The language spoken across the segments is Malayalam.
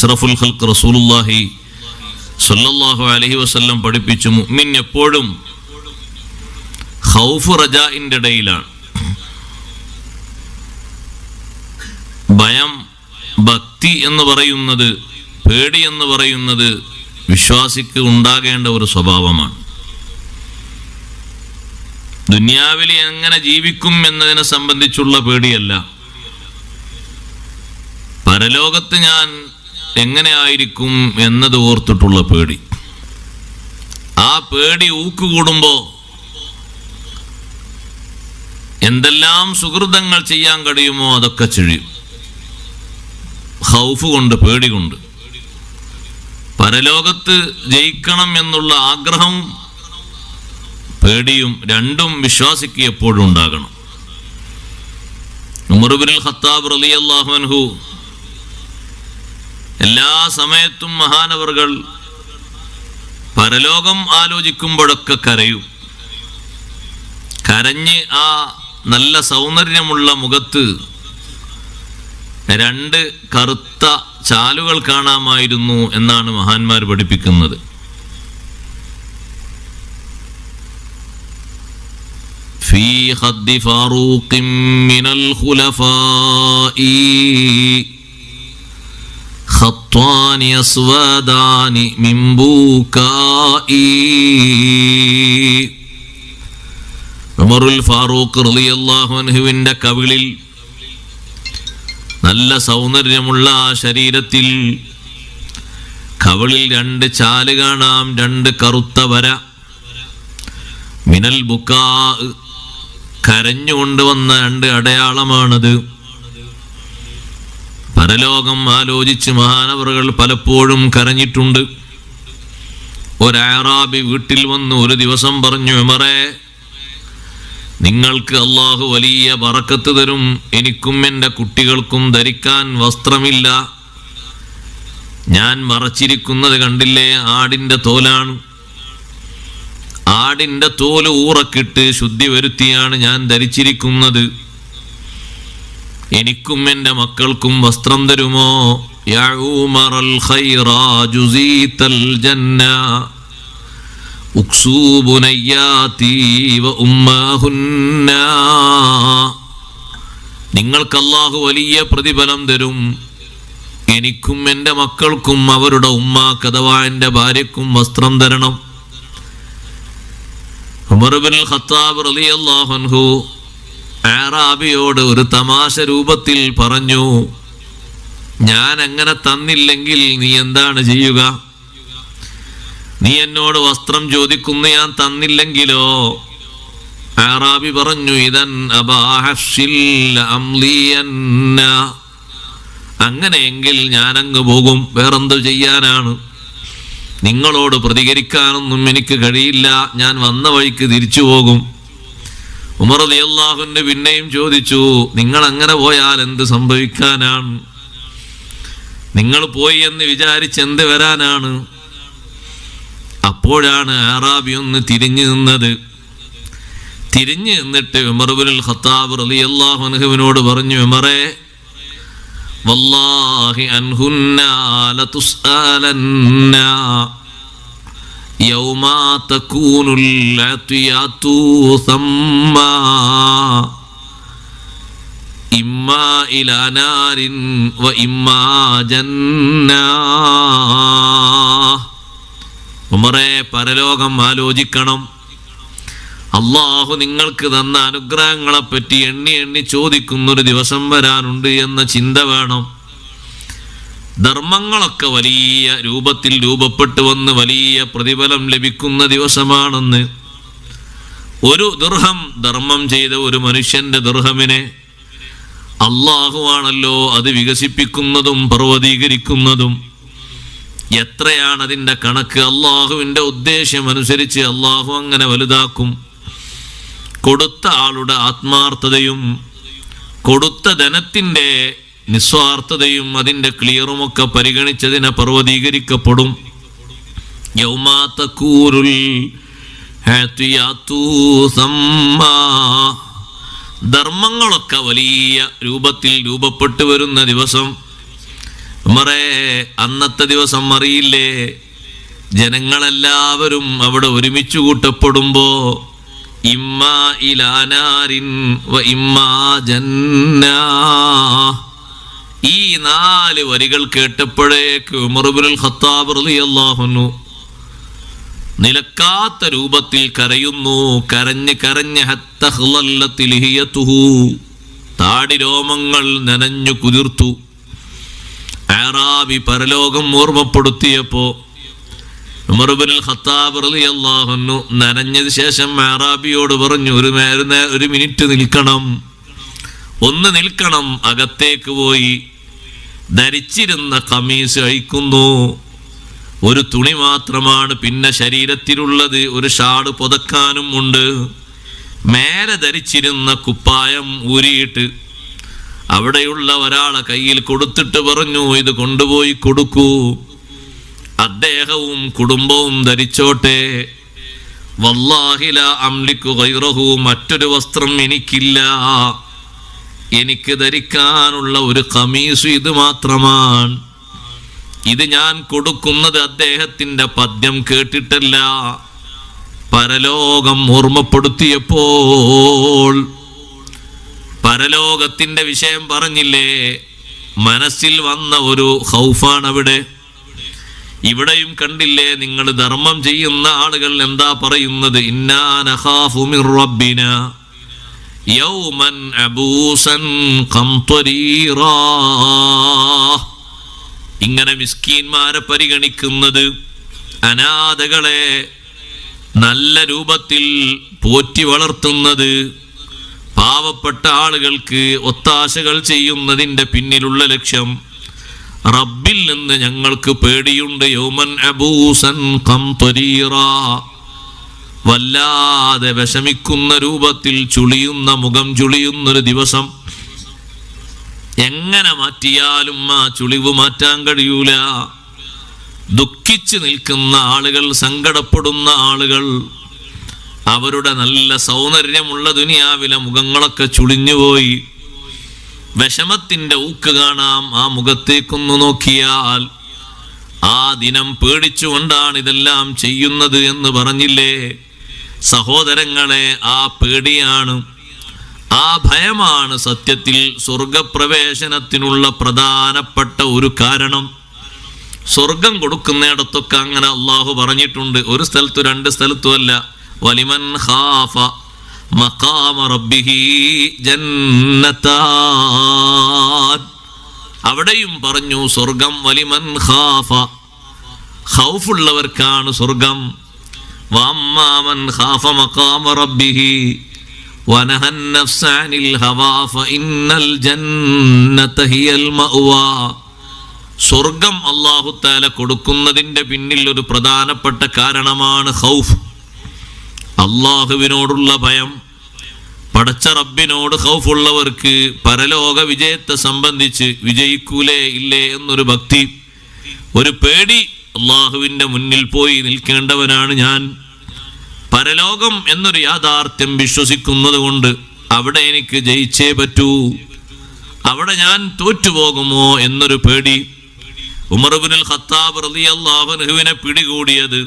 അഷ്റഫുൽ ഹൽക്ക് റസൂലുല്ലാഹി സല്ലല്ലാഹു അലൈഹി വസല്ലം പഠിപ്പിച്ചു. മുഅ്മിൻ എപ്പോഴും ഖൗഫ് റജാഇന്റെ ഇടയിലാണ്. ഭയം ഭക്തി എന്ന് പറയുന്നത് പേടി എന്ന് പറയുന്നത് വിശ്വാസിക്ക് ഉണ്ടാകേണ്ട ഒരു സ്വഭാവമാണ്. ദുനിയാവിൽ എങ്ങനെ ജീവിക്കും എന്നതിനെ സംബന്ധിച്ചുള്ള പേടിയല്ല. പരലോകത്ത് ഞാൻ എങ്ങനെ ആയിരിക്കും എന്നത് ഓർത്തിട്ടുള്ള പേടി. ആ പേടി ഊക്കുകൂടുമ്പോൾ എന്തെല്ലാം സുഹൃതങ്ങൾ ചെയ്യാൻ കഴിയുമോ അതൊക്കെ ചെയ്യും ഹൗഫ് കൊണ്ട് പേടി കൊണ്ട്. പരലോകത്ത് ജയിക്കണം എന്നുള്ള ആഗ്രഹം പേടിയും രണ്ടും വിശ്വാസിക്ക് എപ്പോഴും ഉണ്ടാകണം. ഉമർബിൻ ഖത്താബ് റളിയല്ലാഹു അൻഹു എല്ലാ സമയത്തും മഹാനവറുകൾ പരലോകം ആലോചിക്കുമ്പോഴൊക്കെ കരയും കരഞ്ഞ് ആ നല്ല സൗന്ദര്യമുള്ള മുഖത്ത് രണ്ട് കറുത്ത ചാലുകൾ കാണാമായിരുന്നു എന്നാണ് മഹാന്മാർ പഠിപ്പിക്കുന്നത് في خد فاروق من الخلفاء خطان أسودان من بكاء ഉമറുൽ ഫാറൂഖ് റളിയല്ലാഹു അൻഹുവിന്റെ കവിളിൽ നല്ല സൗന്ദര്യമുള്ള ആ ശരീരത്തിൽ കവിളിൽ രണ്ട് ചാല് കാണാം രണ്ട് കറുത്ത വര മിനൽ ബുക്കാ കരഞ്ഞുകൊണ്ട് വന്ന രണ്ട് അടയാളമാണത് പരലോകം ആലോചിച്ച് മഹാനവറുകൾ പലപ്പോഴും കരഞ്ഞിട്ടുണ്ട്. ഒരാറാബി വീട്ടിൽ വന്ന് ഒരു ദിവസം പറഞ്ഞു എമറേ നിങ്ങൾക്ക് അള്ളാഹു വലിയ വറക്കത്ത് തരും. എനിക്കും എന്റെ കുട്ടികൾക്കും ധരിക്കാൻ വസ്ത്രമില്ല. ഞാൻ മറച്ചിരിക്കുന്നത് കണ്ടില്ലേ? ആടിന്റെ തോലാണ്. ആടിന്റെ തോൽ ഊറക്കിട്ട് ശുദ്ധി വരുത്തിയാണ് ഞാൻ ധരിച്ചിരിക്കുന്നത്. എനിക്കും എന്റെ മക്കൾക്കും വസ്ത്രം തരുമോ? നിങ്ങൾക്ക് അല്ലാഹു വലിയ പ്രതിഫലം തരും. എനിക്കും എന്റെ മക്കൾക്കും അവരുടെ ഉമ്മ അഥവാ എന്റെ ഭാര്യക്കും വസ്ത്രം തരണം. ഉമർബിൻ ഖത്താബ് റളിയല്ലാഹു അൻഹു ആറാബിയോട് ഒരു തമാശ രൂപത്തിൽ പറഞ്ഞു ഞാൻ അങ്ങനെ തന്നില്ലെങ്കിൽ നീ എന്താണ് ചെയ്യുക? നീ എന്നോട് വസ്ത്രം ചോദിക്കുന്നു ഞാൻ തന്നില്ലെങ്കിലോ? ആറാബി പറഞ്ഞു ഇതൻ അങ്ങനെയെങ്കിൽ ഞാനങ്ങ് പോകും വേറെന്ത് ചെയ്യാനാണ്. നിങ്ങളോട് പ്രതികരിക്കാനൊന്നും എനിക്ക് കഴിയില്ല. ഞാൻ വന്ന വഴിക്ക് തിരിച്ചു പോകും. ഉമർ അലി പിന്നെയും ചോദിച്ചു നിങ്ങൾ അങ്ങനെ പോയാൽ എന്ത് സംഭവിക്കാനാണ്? നിങ്ങൾ പോയി എന്ന് വിചാരിച്ച് എന്ത് വരാനാണ്? അപ്പോഴാണ് ആറാബി ഒന്ന് തിരിഞ്ഞു നിന്നത്. തിരിഞ്ഞു നിന്നിട്ട് ഉമർബുൽ ഖത്താബ് അലി അള്ളാഹുനഹുവിനോട് പറഞ്ഞു ഉമറേ വല്ലാഹി അൻഹുന്ന ലതുസ്അലന്ന يوم تكون العطيات ثم إما إلى نار وإما جنة ഉമറെ പരലോകം ആലോചിക്കണം അള്ളാഹു നിങ്ങൾക്ക് തന്ന അനുഗ്രഹങ്ങളെ പറ്റി എണ്ണി എണ്ണി ചോദിക്കുന്നൊരു ദിവസം വരാനുണ്ട് എന്ന ചിന്ത വേണം ധർമ്മങ്ങളൊക്കെ വലിയ രൂപത്തിൽ രൂപപ്പെട്ടു വന്ന് വലിയ പ്രതിഫലം ലഭിക്കുന്ന ദിവസമാണെന്ന്. ഒരു ദുർഹം ധർമ്മം ചെയ്ത ഒരു മനുഷ്യന്റെ ദുർഹമിനെ അള്ളാഹുവാണല്ലോ അത് വികസിപ്പിക്കുന്നതും പർവതീകരിക്കുന്നതും. എത്രയാണ് അതിന്റെ കണക്ക് അള്ളാഹുവിന്റെ ഉദ്ദേശം അനുസരിച്ച് അള്ളാഹു അങ്ങനെ വലുതാക്കും. കൊടുത്ത ആളുടെ ആത്മാർത്ഥതയും കൊടുത്ത ധനത്തിന്റെ നിസ്വാർത്ഥതയും അതിന്റെ ക്ലിയറുമൊക്കെ പരിഗണിച്ചതിനെ പർവതീകരിക്കപ്പെടും. യൗമാത്തക്കൂരുൽ. ധർമ്മങ്ങളൊക്കെ വലിയ രൂപത്തിൽ രൂപപ്പെട്ടു വരുന്ന ദിവസം. മറേ അന്നത്തെ ദിവസം അറിയില്ലേ? ജനങ്ങളെല്ലാവരും അവിടെ ഒരുമിച്ച് കൂട്ടപ്പെടുമ്പോ ഇമ്മാ ഇലാനാരിൻ ഇമ്മാ ജന്നാ. ഈ നാല് വരികൾ കേട്ടപ്പോഴേക്ക് ഉമർബുൽ ഖത്താബ് റളിയല്ലാഹുന്നു നിലക്കാത്ത രൂപത്തിൽ കരയുന്നു കരഞ്ഞ് കരഞ്ഞ് ഹത്തഹ്ലല്ലത്ത് ലിഹിയത്തുഹു. താടി രോമങ്ങൾ നനഞ്ഞു കുതിർത്തു. ആറാബി പരലോകം ഓർമ്മപ്പെടുത്തിയപ്പോ ഉമർബുൽ ഖത്താബ് റളിയല്ലാഹുന്നു നനഞ്ഞതിന് ശേഷം ആറാബിയോട് പറഞ്ഞു ഒരു ഒരു മിനിറ്റ് നിൽക്കണം. ഒന്ന് നിൽക്കണം അകത്തേക്ക് പോയി. ധരിച്ചിരുന്ന കമീസ് അഴിക്കുന്നു. ഒരു തുണി മാത്രമാണ് പിന്നെ ശരീരത്തിലുള്ളത്. ഒരു ഷാട് പുതക്കാനും ഉണ്ട്. മേലെ ധരിച്ചിരുന്ന കുപ്പായം ഊരിയിട്ട് അവിടെയുള്ള ഒരാളെ കയ്യിൽ കൊടുത്തിട്ട് പറഞ്ഞു ഇത് കൊണ്ടുപോയി കൊടുക്കൂ. അദ്ദേഹവും കുടുംബവും ധരിച്ചോട്ടെ. വല്ലാഹില അംലിക്കു കൈറഹു മറ്റൊരു വസ്ത്രം എനിക്കില്ല. എനിക്ക് ധരിക്കാനുള്ള ഒരു കമീസ് ഇത് മാത്രമാണ്. ഇത് ഞാൻ കൊടുക്കുന്നത് അദ്ദേഹത്തിന്റെ പദ്യം കേട്ടിട്ടല്ല. പരലോകം ഓർമ്മപ്പെടുത്തിയപ്പോൾ പരലോകത്തിന്റെ വിഷയം പറഞ്ഞില്ലേ? മനസ്സിൽ വന്ന ഒരു ഹൗഫാണ് അവിടെ. ഇവിടെയും കണ്ടില്ലേ? നിങ്ങൾ ധർമ്മം ചെയ്യുന്ന ആളുകൾ എന്താ പറയുന്നത്? ഇന്നാ നഖാഫു മിർ റബ്ബിന. യൗമൻ അബൂസൻ ഇങ്ങനെ മിസ്കീന്മാരെ പരിഗണിക്കുന്നത് അനാഥകളെ നല്ല രൂപത്തിൽ പോറ്റി വളർത്തുന്നത് പാവപ്പെട്ട ആളുകൾക്ക് ഒത്താശകൾ ചെയ്യുന്നതിന്റെ പിന്നിലുള്ള ലക്ഷ്യം റബ്ബിൽ നിന്ന് ഞങ്ങൾക്ക് പേടിയുണ്ട്. യൗമൻ അബൂസൻ ഖംത്വരീറ വല്ലാതെ വിഷമിക്കുന്ന രൂപത്തിൽ ചുളിയുന്ന മുഖം ചുളിയുന്നൊരു ദിവസം എങ്ങനെ മാറ്റിയാലും ആ ചുളിവ് മാറ്റാൻ കഴിയൂല. ദുഃഖിച്ചു നിൽക്കുന്ന ആളുകൾ സങ്കടപ്പെടുന്ന ആളുകൾ അവരുടെ നല്ല സൗന്ദര്യമുള്ള ദുനിയാവിലെ മുഖങ്ങളൊക്കെ ചുളിഞ്ഞുപോയി. വിഷമത്തിന്റെ ഊക്ക് കാണാം ആ മുഖത്തേക്കൊന്നു നോക്കിയാൽ ആ ദിനം പേടിച്ചുകൊണ്ടാണ് ഇതെല്ലാം ചെയ്യുന്നത് എന്ന് പറഞ്ഞില്ലേ? സഹോദരങ്ങളെ ആ പേടിയാണ്. ആ ഭയമാണ് സത്യത്തിൽ സ്വർഗപ്രവേശനത്തിനുള്ള പ്രധാനപ്പെട്ട ഒരു കാരണം. സ്വർഗം കൊടുക്കുന്നിടത്തൊക്കെ അങ്ങനെ അള്ളാഹു പറഞ്ഞിട്ടുണ്ട്. ഒരു സ്ഥലത്തു രണ്ട് സ്ഥലത്തും അല്ല. വലിമൻ ഖാഫ മഖാമ റബ്ബിഹി അവിടെയും പറഞ്ഞു സ്വർഗം വലിമൻ ഹാഫ ഹൗഫുള്ളവർക്കാണ് സ്വർഗം. വാമ്മാമൻ ഖാഫ മഖാമ റബ്ബിഹി ونهى النفس عن الهوى فإن الجنة هي المأوى സ്വർഗം അള്ളാഹു താല കൊടുക്കുന്നതിൻ്റെ പിന്നിൽ ഒരു പ്രധാനപ്പെട്ട കാരണമാണ് ഹൗഫ് അള്ളാഹുവിനോടുള്ള ഭയം പടച്ച റബ്ബിനോട് ഹൗഫുള്ളവർക്ക് പരലോക വിജയത്തെ സംബന്ധിച്ച് വിജയിക്കൂലേ ഇല്ലേ എന്നൊരു ഭക്തി ഒരു പേടി അള്ളാഹുവിൻ്റെ മുന്നിൽ പോയി നിൽക്കേണ്ടവനാണ് ഞാൻ പരലോകം എന്നൊരു യാഥാർത്ഥ്യം വിശ്വസിക്കുന്നത് കൊണ്ട് അവിടെ എനിക്ക് ജയിച്ചേ പറ്റൂ. അവിടെ ഞാൻ തോറ്റുപോകുമോ എന്നൊരു പേടി ഉമർബിനുൽ ഖത്താബ് റളിയല്ലാഹുവിനെ പിടികൂടിയത്.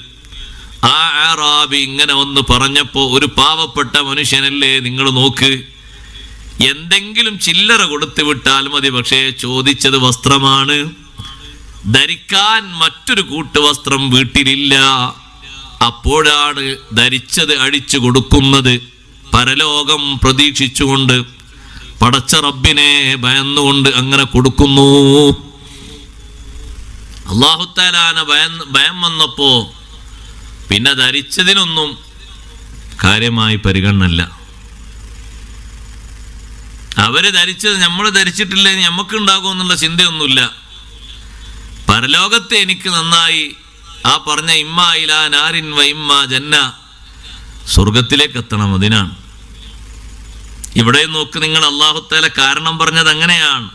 ആ ആറാബി ഇങ്ങനെ ഒന്ന് പറഞ്ഞപ്പോൾ ഒരു പാവപ്പെട്ട മനുഷ്യനല്ലേ നിങ്ങൾ നോക്ക്. എന്തെങ്കിലും ചില്ലറ കൊടുത്തു വിട്ടാൽ മതി പക്ഷേ ചോദിച്ചത് വസ്ത്രമാണ്. ധരിക്കാൻ മറ്റൊരു കൂട്ടുവസ്ത്രം വീട്ടിലില്ല. അപ്പോഴാണ് ധരിച്ചത് അടിച്ചു കൊടുക്കുന്നത്. പരലോകം പ്രതീക്ഷിച്ചുകൊണ്ട് പടച്ച റബ്ബിനെ ഭയന്നുകൊണ്ട് അങ്ങനെ കൊടുക്കുന്നു. അള്ളാഹുത്താലാന ഭയം ഭയം വന്നപ്പോ പിന്നെ ധരിച്ചതിനൊന്നും കാര്യമായി പരിഗണനല്ല അവർ ധരിച്ചത് നമ്മൾ ധരിച്ചിട്ടില്ലെങ്കിൽ നമുക്ക് ഉണ്ടാകുമെന്നുള്ള ചിന്തയൊന്നുമില്ല. പരലോകത്തെ എനിക്ക് നന്നായി ആ പറഞ്ഞ ഇമ്മ ഇലാ നാരിൻ വ ഇമ്മ ജന്ന. സ്വർഗത്തിലേക്ക് എത്തണം അതിനാണ്. ഇവിടെ നോക്ക് നിങ്ങൾ അള്ളാഹുത്തേല കാരണം പറഞ്ഞത് അങ്ങനെയാണ്.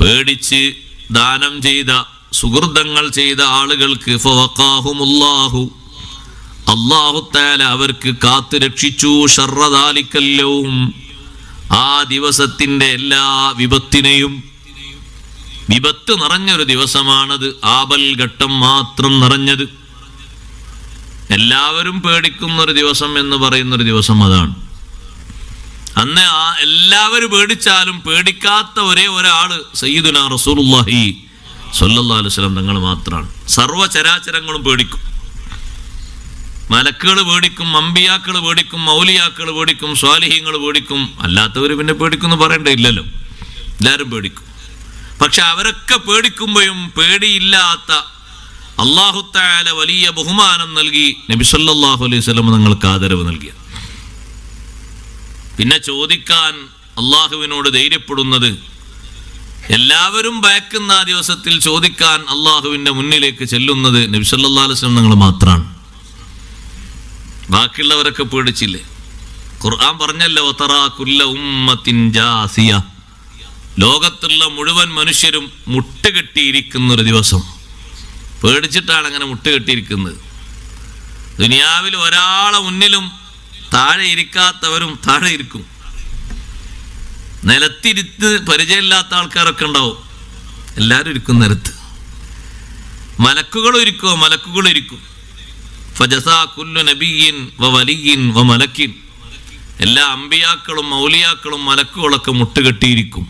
പേടിച്ച് ദാനം ചെയ്ത സുഹൃതങ്ങൾ ചെയ്ത ആളുകൾക്ക് ഫവഖാഹുമുല്ലാഹു അള്ളാഹുത്താല അവർക്ക് കാത്തു രക്ഷിച്ചു. ഷർറദാലിക്കല്ലവും ആ ദിവസത്തിന്റെ എല്ലാ വിപത്തിനെയും വിപത്ത് നിറഞ്ഞൊരു ദിവസമാണത്. ആപൽ ഘട്ടം മാത്രം നിറഞ്ഞത്. എല്ലാവരും പേടിക്കുന്ന ഒരു ദിവസം എന്ന് പറയുന്ന ഒരു ദിവസം അതാണ്. അന്ന് ആ എല്ലാവരും പേടിച്ചാലും പേടിക്കാത്ത ഒരേ ഒരാൾ സയ്യിദുന റസൂലുള്ളാഹി സ്വല്ലല്ലാഹു അലുസ്ലം തങ്ങൾ മാത്രമാണ് സർവ ചരാചരങ്ങളും പേടിക്കും. മലക്കുകൾ പേടിക്കും അമ്പിയാക്കൾ പേടിക്കും മൗലിയാക്കൾ പേടിക്കും സ്വാലിഹ്യങ്ങൾ പേടിക്കും. അല്ലാത്തവർ പിന്നെ പേടിക്കുന്നു പറയേണ്ടതില്ലല്ലോ എല്ലാവരും പേടിക്കും. പക്ഷെ അവരൊക്കെ പേടിക്കുമ്പോഴും പേടിയില്ലാത്ത അള്ളാഹുത്താല വലിയ ബഹുമാനം നൽകി നബി സല്ലല്ലാഹു അലൈഹി വസല്ലം നിങ്ങൾക്ക് ആദരവ് നൽകിയ പിന്നെ ചോദിക്കാൻ അള്ളാഹുവിനോട് ധൈര്യപ്പെടുന്നത് എല്ലാവരും ഭയക്കുന്ന ആ ദിവസത്തിൽ ചോദിക്കാൻ അള്ളാഹുവിന്റെ മുന്നിലേക്ക് ചെല്ലുന്നത് നബി സല്ലല്ലാഹു അലൈഹി സ്വലം നിങ്ങൾ മാത്രമാണ് ബാക്കിയുള്ളവരൊക്കെ പേടിച്ചില്ലേ? ഖുർആൻ പറഞ്ഞല്ലോ "വതറാ ഉമ്മത്തിൻ ജാസിയ. ലോകത്തുള്ള മുഴുവൻ മനുഷ്യരും മുട്ടുകെട്ടിയിരിക്കുന്ന ഒരു ദിവസം. പേടിച്ചിട്ടാണ് അങ്ങനെ മുട്ടുകെട്ടിയിരിക്കുന്നത്. ദുനിയാവിൽ ഒരാളെ മുന്നിലും താഴെ ഇരിക്കാത്തവരും താഴെ ഇരിക്കും. നിലത്തിരുത്ത് പരിചയമില്ലാത്ത ആൾക്കാരൊക്കെ ഉണ്ടാവും. എല്ലാവരും ഇരിക്കും നിലത്ത് മലക്കുകളും ഇരിക്കുമോ മലക്കുകളും ഇരിക്കും. എല്ലാ അമ്പിയാക്കളും മൗലിയാക്കളും മലക്കുകളൊക്കെ മുട്ടുകെട്ടിയിരിക്കും.